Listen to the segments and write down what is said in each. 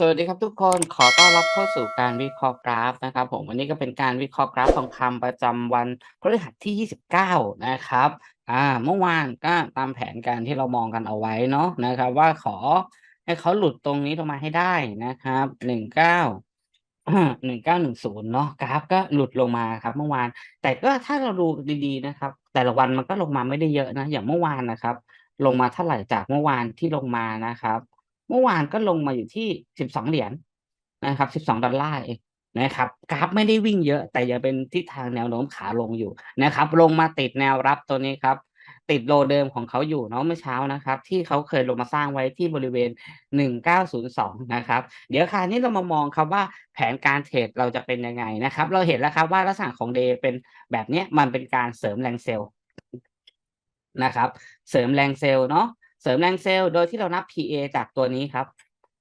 สวัสดีครับทุกคนขอต้อนรับเข้าสู่การวิเคราะห์กราฟนะครับ ผมวันนี้ก็เป็นการวิเคราะห์กราฟทองคำประจำวันพฤหัสที่ 29 นะครับอ่าเมื่อวานก็ตามแผนการที่เรามองกันเอาไว้เนาะนะครับ ว่าขอให้เขาหลุดตรงนี้ลงมาให้ได้นะครับ 19 1910เนาะกราฟก็หลุดลงมาครับ เมื่อวาน แต่ก็ถ้าเราดูดีๆนะครับ แต่ละวันมันก็ลงมาไม่ได้เยอะนะ อย่างเมื่อวานนะครับ ลงมาเท่าไหร่จากเมื่อวานที่ลงมานะครับ เมื่อวานก็ลงมาอยู่ที่12เหรียญนะครับ12ดอลลาร์เองนะครับกราฟไม่ได้วิ่งเยอะ แต่ยังเป็นทิศทางแนวโน้มขาลงอยู่นะครับ ลงมาติดแนวรับตัวนี้ครับ ติดโลเดิมของเขาอยู่เนาะเมื่อเช้านะครับ ที่เขาเคยลงมาสร้างไว้ที่บริเวณ 1902 นะครับ เดี๋ยวคราวนี้เรามามองครับว่าแผนการเทรดเราจะเป็นยังไงนะครับ เราเห็นแล้วครับว่าลักษณะของเดย์เป็นแบบนี้มันเป็นการเสริมแรงเซลล์นะครับ เสริมแรงเซลล์เนาะ เสริมแรงเซลล์โดยที่เรานับ PA จากตัวนี้ครับ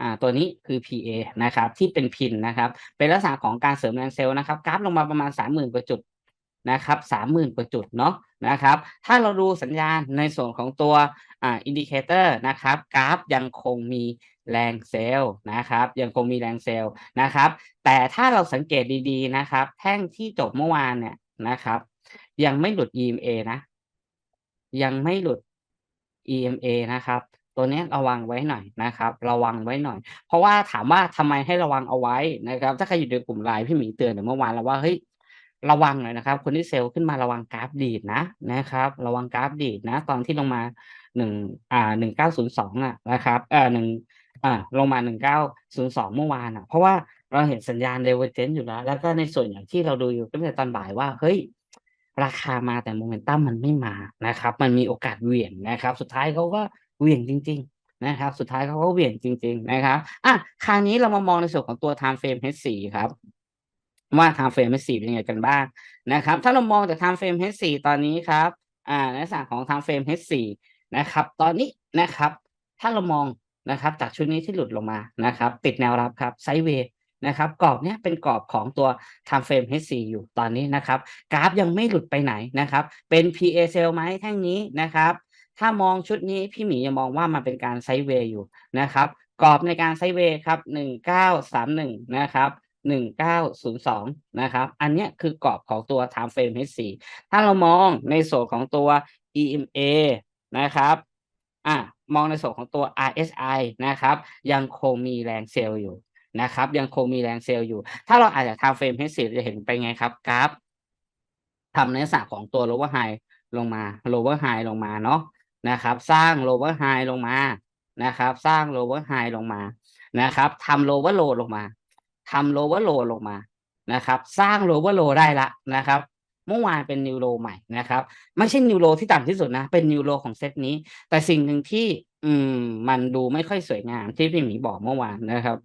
อ่าตัวนี้คือ PA นะครับที่เป็นพินนะครับ เป็นลักษณะของการเสริมแรงเซลล์นะครับกราฟลงมาประมาณ 30,000กว่าจุดนะครับ30,000กว่าจุดเนาะนะครับ ถ้าเราดูสัญญาณในส่วนของตัวอ่าอินดิเคเตอร์นะครับ กราฟยังคงมีแรงเซลล์นะครับ ยังคงมีแรงเซลล์นะครับ แต่ถ้าเราสังเกตดีๆนะครับ แท่งที่จบเมื่อวานเนี่ยนะครับ ยังไม่หลุด EMA นะ ยังไม่หลุด EMA นะครับ ตัวนี้ระวังไว้หน่อยนะครับ ระวังไว้หน่อย เพราะว่าถามว่าทำไมให้ระวังเอาไว้นะครับ ถ้าใครอยู่ในกลุ่มไลน์พี่หมีเตือนเมื่อวานแล้วว่าเฮ้ยระวังหน่อยนะครับ คนที่เซลล์ขึ้นมาระวังกราฟดีดนะนะครับ ระวังกราฟดีดนะ ตอนที่ลงมาหนึ่งอ่าหนึ่งเก้าศูนย์สองอะนะครับเอ่อหนึ่งอ่าลงมาหนึ่งเก้าศูนย์สองเมื่อวานอะ เพราะว่าเราเห็นสัญญาณเดเวอร์เจนอยู่แล้ว แล้วก็ในส่วนอย่างที่เราดูอยู่ตั้งแต่ตอนบ่ายว่าเฮ้ย ราคามาแต่โมเมนตัมมันไม่มานะครับ มันมีโอกาสเหวี่ยงนะครับ สุดท้ายเขาก็เหวี่ยงจริง ๆ นะครับ สุดท้ายเขาก็เหวี่ยงจริง ๆ นะครับอะคราวนี้เรามามองในส่วนของตัว time frame H4 ครับว่า time frame H4 เป็นยังไงกันบ้างนะครับ ถ้าเรามองจาก time frame H4 ตอนนี้ครับอ่าในลักษณะของ time frame H4 นะครับ ตอนนี้นะครับ ถ้าเรามองนะครับ จากชุดนี้ที่หลุดลงมานะครับ ติดแนวรับครับไซด์เวย์ นะครับกรอบเนี้ยเป็นกรอบของตัว time frame H4 อยู่ตอนนี้นะครับ กราฟยังไม่หลุดไปไหนนะครับ เป็น PA sell ไหมแท่งนี้นะครับ ถ้ามองชุดนี้พี่หมียังมองว่ามันเป็นการไซด์เวย์อยู่นะครับกรอบในการไซด์เวย์ครับ1931นะครับ1902นะครับ อันเนี้ยคือกรอบของตัว time frame H4 ถ้าเรามองในส่วนของตัว EMA นะครับอะมองในส่วนของตัว RSI นะครับ ยังคงมีแรงเซลล์อยู่ นะครับ ยังคงมีแรงเซลล์อยู่ ถ้าเราอานจาก time frame H4 จะเห็นไปไงครับกราฟทำในลักษณะของตัว lower high ลงมา lower high ลงมาเนาะนะครับ สร้าง lower high ลงมานะครับ สร้าง lower high ลงมานะครับทำ lower low ลงมาทำ lower low ลงมานะครับ สร้าง lower low ได้ละนะครับเมื่อวานเป็นนิวโรใหม่นะครับไม่ใช่นิวโรที่ต่ำที่สุดนะ เป็นนิวโรของเซตนี้ แต่สิ่งหนึ่งที่ อืม มันดูไม่ค่อยสวยงามที่พี่หมีบอกเมื่อวานนะครับ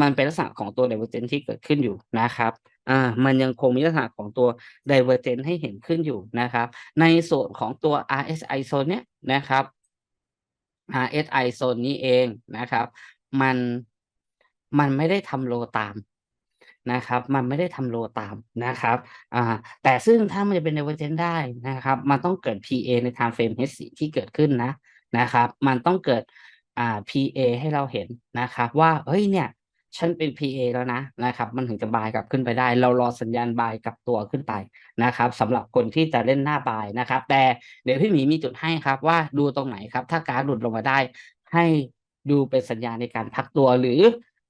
มันเป็นลักษณะของตัว divergence ที่เกิดขึ้นอยู่นะครับอ่ามันยังคงมีลักษณะของตัว divergence ให้เห็นขึ้นอยู่นะครับ ในส่วนของตัว RSI โซนเนี้ยนะครับ RSI โซนนี้เองนะครับ มันมันไม่ได้ทำโลตามนะครับ มันไม่ได้ทำโลตามนะครับอ่าแต่ซึ่งถ้ามันจะเป็น divergence ได้นะครับ มันต้องเกิด PA ใน time frame H4 ที่เกิดขึ้นนะนะครับ มันต้องเกิดอ่า PA ให้เราเห็นนะครับ ว่าเฮ้ยเนี่ย ฉันเป็น PA แล้วนะนะครับ มันถึงจะบายกลับขึ้นไปได้ เรารอสัญญาณบายกลับตัวขึ้นไปนะครับสำหรับคนที่จะเล่นหน้าบายนะครับ แต่เดี๋ยวพี่หมีมีจุดให้ครับว่าดูตรงไหนครับ ถ้าการหลุดลงมาได้ ให้ดูเป็นสัญญาณในการพักตัวหรือ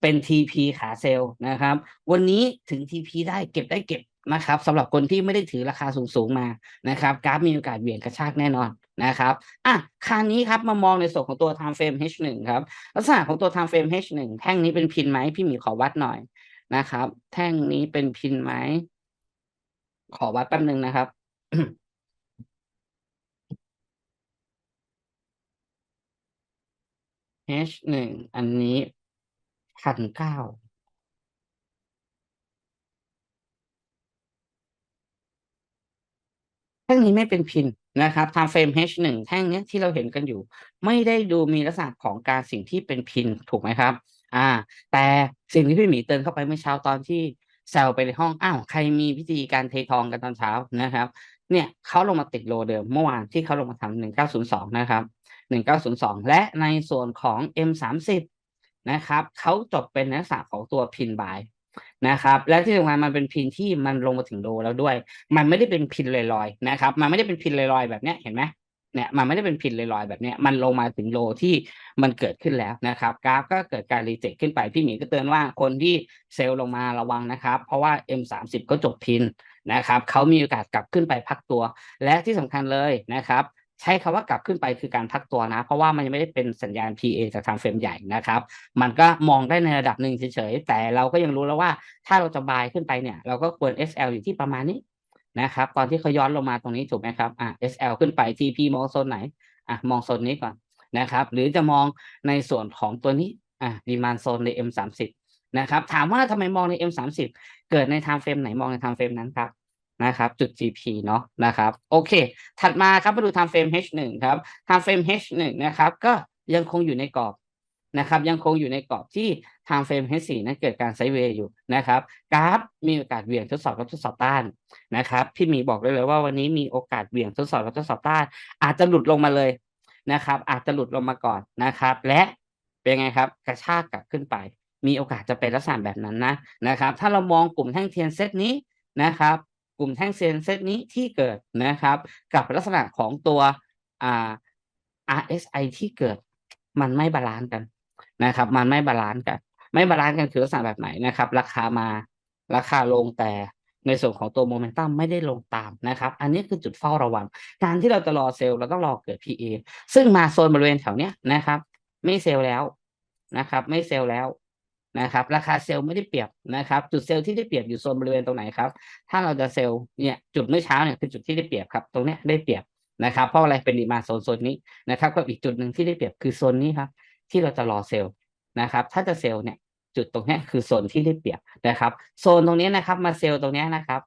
เป็น TP ขาเซลล์นะครับ วันนี้ถึง TP ได้เก็บได้เก็บ นะครับสำหรับคนที่ไม่ได้ถือราคาสูงๆมานะครับกราฟมีโอกาสเหวี่ยงกระชากแน่นอนนะครับอะคราวนี้ครับมามองในส่วนของตัว time frame H1 ครับลักษณะของตัว time frame H1 แท่งนี้เป็นพินไหมพี่หมีขอวัดหน่อยนะครับ แท่งนี้เป็นพินไหมขอวัดแป๊บหนึ่งนะครับ H1 อันนี้พันเก้าแท่งนี้ไม่เป็นพินนะครับ time frame H1 แท่งเนี้ยที่เราเห็นกันอยู่ ไม่ได้ดูมีลักษณะของการสิ่งที่เป็นพินถูกไหมครับ อ่า แต่สิ่งที่พี่หมีเตือนเข้าไปเมื่อเช้าตอนที่แซวไปในห้องอ้าวใครมีวิธีการเททองกันตอนเช้านะครับ เนี่ยเขาลงมาติดโลเดิมเมื่อวานที่เขาลงมาทำหนึ่งเก้าศูนย์สองนะครับหนึ่งเก้าศูนย์สองและในส่วนของ M สามสิบนะครับเขาจบเป็นลักษณะของตัวพินบาย นะครับ และที่สำคัญมันเป็นพินที่มันลงมาถึงโลแล้วด้วย มันไม่ได้เป็นพินลอยๆนะครับ มันไม่ได้เป็นพินลอยๆแบบเนี้ยเห็นไหมเนี่ยมันไม่ได้เป็นพินลอยๆแบบเนี้ยมันลงมาถึงโลที่มันเกิดขึ้นแล้วนะครับ กราฟก็เกิดการรีเจ็คขึ้นไปพี่หมีก็เตือนว่าคนที่เซลล์ลงมาระวังนะครับ เพราะว่า M30 ก็จบพินนะครับเขามีโอกาสกลับขึ้นไปพักตัว และที่สำคัญเลยนะครับ ใช้คำว่ากลับขึ้นไปคือการพักตัวนะ เพราะว่ามันยังไม่ได้เป็นสัญญาณ PA จากทางเฟรมใหญ่นะครับ มันก็มองได้ในระดับหนึ่งเฉยๆ แต่เราก็ยังรู้แล้วว่าถ้าเราจะบายขึ้นไปเนี่ย เราก็ควร SL อยู่ที่ประมาณนี้นะครับ ตอนที่เขาย้อนลงมาตรงนี้ถูกไหมครับอะ SL ขึ้นไป TP มองโซนไหนอะมองโซนนี้ก่อนนะครับ หรือจะมองในส่วนของตัวนี้อะดีมานโซนใน M30 นะครับ ถามว่าทำไมมองใน M30 เกิดใน time frame ไหนมองใน time frame นั้นครับ นะครับจุด GP เนาะนะครับโอเค ถัดมาครับมาดู time frame H1 ครับ time frame H1 นะครับก็ยังคงอยู่ในกรอบนะครับยังคงอยู่ในกรอบที่ time frame H4 นั้นเกิดการไซเวย์อยู่นะครับกราฟมีโอกาสเหวี่ยงทดสอบและทดสอบต้านนะครับพี่หมีบอกได้เลยว่าวันนี้มีโอกาสเหวี่ยงทดสอบและทดสอบต้าน อาจจะหลุดลงมาเลยนะครับ อาจจะหลุดลงมาก่อนนะครับ และเป็นไงครับกระชากกลับขึ้นไป มีโอกาสจะเป็นลักษณะแบบนั้นนะนะครับ ถ้าเรามองกลุ่มแท่งเทียนเซตนี้นะครับ ลุ่มแท่งเซียนเซตนี้ที่เกิดนะครับ กับลักษณะของตัว RSI ที่เกิดมันไม่บาลานซ์กันนะครับ มันไม่บาลานซ์กัน ไม่บาลานซ์กันคือลักษณะแบบไหนนะครับ ราคามาราคาลงแต่ในส่วนของตัวโมเมนตัมไม่ได้ลงตามนะครับ อันนี้คือจุดเฝ้าระวัง การที่เราจะรอเซลล์เราต้องรอเกิด PA ซึ่งมาโซนบริเวณแถวเนี้ยนะครับ ไม่เซลล์แล้วนะครับ ไม่เซลล์แล้ว นะครับราคาเซลล์ไม่ได้เปรียบนะครับ จุดเซลล์ที่ได้เปรียบอยู่โซนบริเวณตรงไหนครับ ถ้าเราจะเซลล์เนี่ยจุดเมื่อเช้าเนี่ยคือจุดที่ได้เปรียบครับตรงเนี้ยได้เปรียบนะครับ เพราะอะไรเป็นดีมาโซนโซนนี้นะครับก็อีกจุดหนึ่งที่ได้เปรียบคือโซนนี้ครับ ที่เราจะรอเซลล์นะครับ ถ้าจะเซลล์เนี่ยจุดตรงนี้คือโซนที่ได้เปรียบนะครับ โซนตรงนี้นะครับ มาเซลล์ตรงนี้นะครับ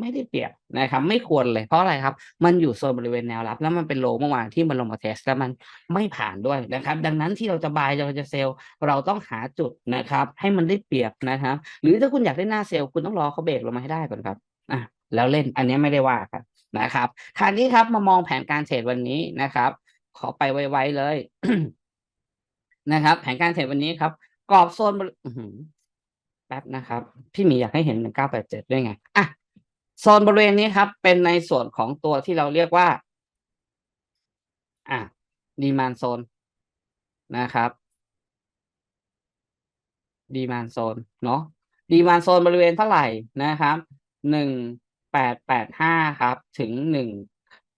ไม่ได้เปรียบนะครับ ไม่ควรเลยเพราะอะไรครับ มันอยู่โซนบริเวณแนวรับ แล้วมันเป็นโลเมื่อวานที่มันลงมาเทสแล้วมันไม่ผ่านด้วยนะครับ ดังนั้นที่เราจะบายเราจะเซลเราต้องหาจุดนะครับ ให้มันได้เปรียบนะครับ หรือถ้าคุณอยากเล่นหน้าเซลคุณต้องรอเขาเบรกลงมาให้ได้ก่อนครับอะแล้วเล่นอันนี้ไม่ได้ว่าครับนะครับคราวนี้ครับมามองแผนการเทรดวันนี้นะครับ ขอไปไวๆเลยนะครับ แผนการเทรดวันนี้ครับ กรอบโซนแป๊บนะครับ พี่หมีอยากให้เห็นหนึ่งเก้าแปดเจ็ดด้วยไงอะ โซนบริเวณนี้ครับ เป็นในส่วนของตัวที่เราเรียกว่า อะดีมานโซนนะครับดีมานโซนเนาะดีมานโซนบริเวณเท่าไหร่นะครับหนึ่งแปดแปดห้าครับ ถึงหนึ่ง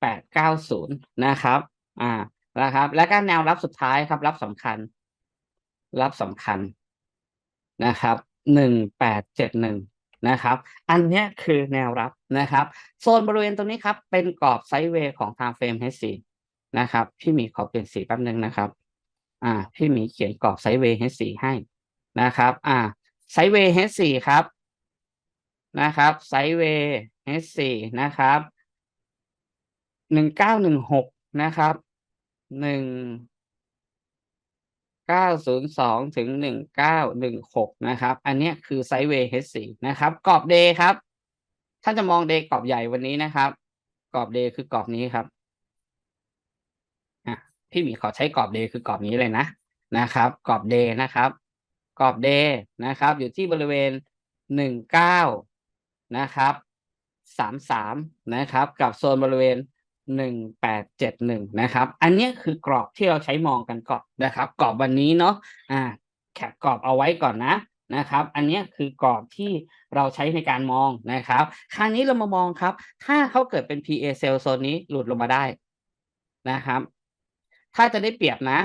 แปดเก้าศูนย์นะครับ อ่านะครับ และก็แนวรับสุดท้ายครับ รับสำคัญ รับสำคัญนะครับหนึ่งแปดเจ็ดหนึ่ง นะครับ อันนี้คือแนวรับนะครับ โซนบริเวณตรงนี้ครับ เป็นกรอบไซด์เวย์ของ time frame H4 นะครับ พี่หมีขอเปลี่ยนสีแป๊บนึงนะครับ อ่า พี่หมีเขียนกรอบไซด์เวย์ H4 ให้นะครับ อ่า ไซด์เวย์ H4 ครับ นะครับ ไซด์เวย์ H4 นะครับหนึ่งเก้าหนึ่งหกนะครับหนึ่ง เก้าศูนย์สองถึงหนึ่งเก้าหนึ่งหกนะครับ อันนี้คือไซด์เวย์ H4 นะครับ กรอบเดย์ครับ ถ้าจะมองเดย์กรอบใหญ่วันนี้นะครับ กรอบเดย์คือกรอบนี้ครับพี่หมีขอใช้กรอบเดย์คือกรอบนี้เลยนะนะครับ กรอบเดย์นะครับ กรอบเดย์นะครับ อยู่ที่บริเวณหนึ่งเก้านะครับสามสามนะครับ กับโซนบริเวณ หนึ่งแปดเจ็ดหนึ่งนะครับ อันนี้คือกรอบที่เราใช้มองกันก่อนนะครับ กรอบวันนี้เนาะอ่าแคปกรอบเอาไว้ก่อนนะนะครับ อันนี้คือกรอบที่เราใช้ในการมองนะครับ คราวนี้เรามามองครับ ถ้าเขาเกิดเป็น PA เซลโซนนี้หลุดลงมาได้นะครับ ถ้าจะได้เปรียบนะ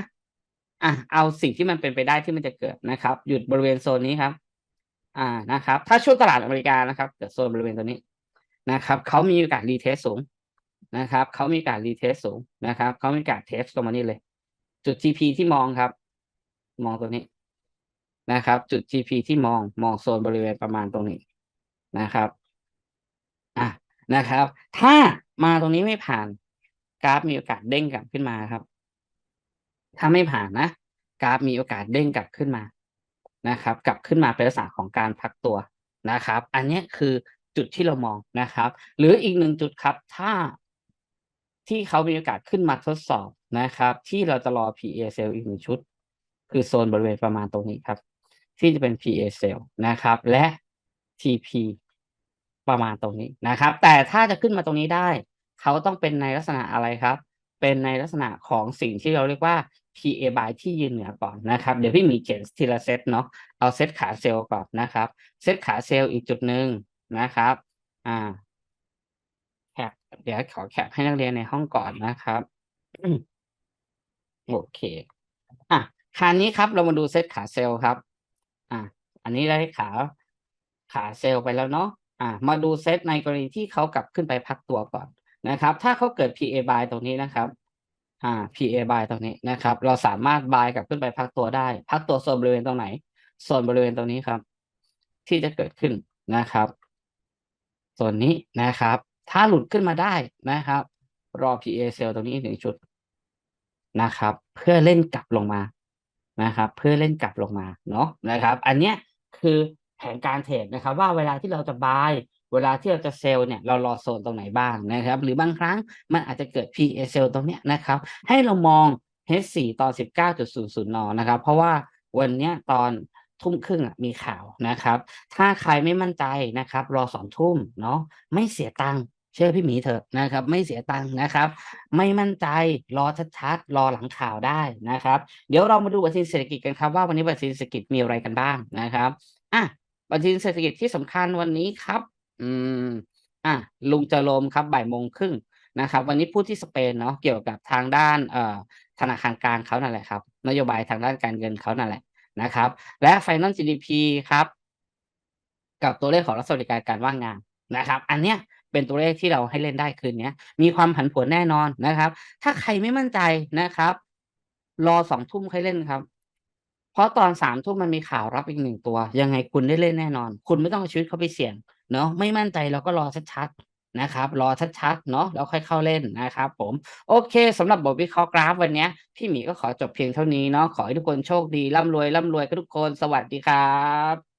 อะเอาสิ่งที่มันเป็นไปได้ที่มันจะเกิดนะครับ หยุดบริเวณโซนนี้ครับ อ่านะครับ ถ้าช่วงตลาดอเมริกานะครับ เกิดโซนบริเวณตัวนี้นะครับเขามีโอกาสรีเทสสูง นะครับเขามีกาสรีเทสสูงนะครับเขามีกาสเทสตรงมานี่เลย จุด GP ที่มองครับ มองตัวนี้นะครับ จุด GP ที่มองมองโซนบริเวณประมาณตรงนี้นะครับอะนะครับ ถ้ามาตรงนี้ไม่ผ่าน กราฟมีโอกาสเด้งกลับขึ้นมาครับ ถ้าไม่ผ่านนะกราฟมีโอกาสเด้งกลับขึ้นมานะครับ กลับขึ้นมาเป็นลักษณะของการพักตัวนะครับ อันนี้คือจุดที่เรามองนะครับ หรืออีกหนึ่งจุดครับ ถ้า ที่เขามีโอกาสขึ้นมาทดสอบนะครับ ที่เราจะรอ PA เซลอีกหนึ่งชุด คือโซนบริเวณประมาณตรงนี้ครับ ที่จะเป็น PA Cell นะครับ และ TP ประมาณตรงนี้นะครับ แต่ถ้าจะขึ้นมาตรงนี้ได้ เขาต้องเป็นในลักษณะอะไรครับ เป็นในลักษณะของสิ่งที่เราเรียกว่า PA by ที่ยืนเหนือก่อนนะครับ เดี๋ยวพี่มีเขียนทีละเซตเนาะเอาเซตขาเซลล์ก่อนนะครับ เซตขาเซลล์อีกจุดหนึ่งนะครับ อ่า เดี๋ยวขอแคปให้นักเรียนในห้องก่อนนะครับ โอเค อะคราวนี้ครับเรามาดูเซตขาเซลล์ครับ อะอันนี้ได้ขาขาเซลล์ไปแล้วเนาะอะมาดูเซตในกรณีที่เขากลับขึ้นไปพักตัวก่อนนะครับ ถ้าเขาเกิด PA by ตรงนี้นะครับ อ่า PA by ตรงนี้นะครับ เราสามารถ by กลับขึ้นไปพักตัวได้ พักตัวโซนบริเวณตรงไหนโซนบริเวณตรงนี้ครับ ที่จะเกิดขึ้นนะครับส่วนนี้นะครับ ถ้าหลุดขึ้นมาได้นะครับ รอ PA Cell ตรงนี้หนึ่งชุดนะครับ เพื่อเล่นกลับลงมานะครับ เพื่อเล่นกลับลงมาเนาะนะครับ อันเนี้ยคือแผนการเทรดนะครับ ว่าเวลาที่เราจะ buy เวลาที่เราจะเซลล์เนี่ยเรารอโซนตรงไหนบ้างนะครับ หรือบางครั้งมันอาจจะเกิด PA Cell ตรงเนี้ยนะครับ ให้เรามอง H4 ตอน19.00นนะครับ เพราะว่าวันเนี้ยตอนทุ่มครึ่งมีข่าวนะครับ ถ้าใครไม่มั่นใจนะครับ รอสองทุ่มเนาะไม่เสียตังค์ เชื่อพี่หมีเถอะนะครับ ไม่เสียตังค์นะครับ ไม่มั่นใจรอชัดๆรอหลังข่าวได้นะครับ เดี๋ยวเรามาดูบัญชีเศรษฐกิจกันครับว่าวันนี้บัญชีเศรษฐกิจมีอะไรกันบ้างนะครับอะบัญชีเศรษฐกิจที่สำคัญวันนี้ครับ อืมอะลุงเจโรมครับบ่ายโมงครึ่งนะครับ วันนี้พูดที่สเปนเนาะเกี่ยวกับทางด้านเอ่อธนาคารกลางเขานั่นแหละครับ นโยบายทางด้านการเงินเขานั่นแหละนะครับ และ Final GDP ครับ กับตัวเลขของรัฐสวัสดิการการว่างงานนะครับ อันเนี้ย เป็นตัวเลขที่เราให้เล่นได้คืนนี้มีความผันผวนแน่นอนนะครับ ถ้าใครไม่มั่นใจนะครับ รอสองทุ่มค่อยเล่นครับ เพราะตอนสามทุ่มมันมีข่าวรับอีกหนึ่งตัว ยังไงคุณได้เล่นแน่นอน คุณไม่ต้องเอาชีวิตเข้าไปเสี่ยงเนาะไม่มั่นใจเราก็รอชัดๆนะครับ รอชัดๆเนาะแล้วค่อยเข้าเล่นนะครับ ผมโอเคสำหรับบทวิเคราะห์กราฟวันนี้พี่หมีก็ขอจบเพียงเท่านี้เนาะขอให้ทุกคนโชคดีร่ำรวยร่ำรวยกันทุกคนสวัสดีครับ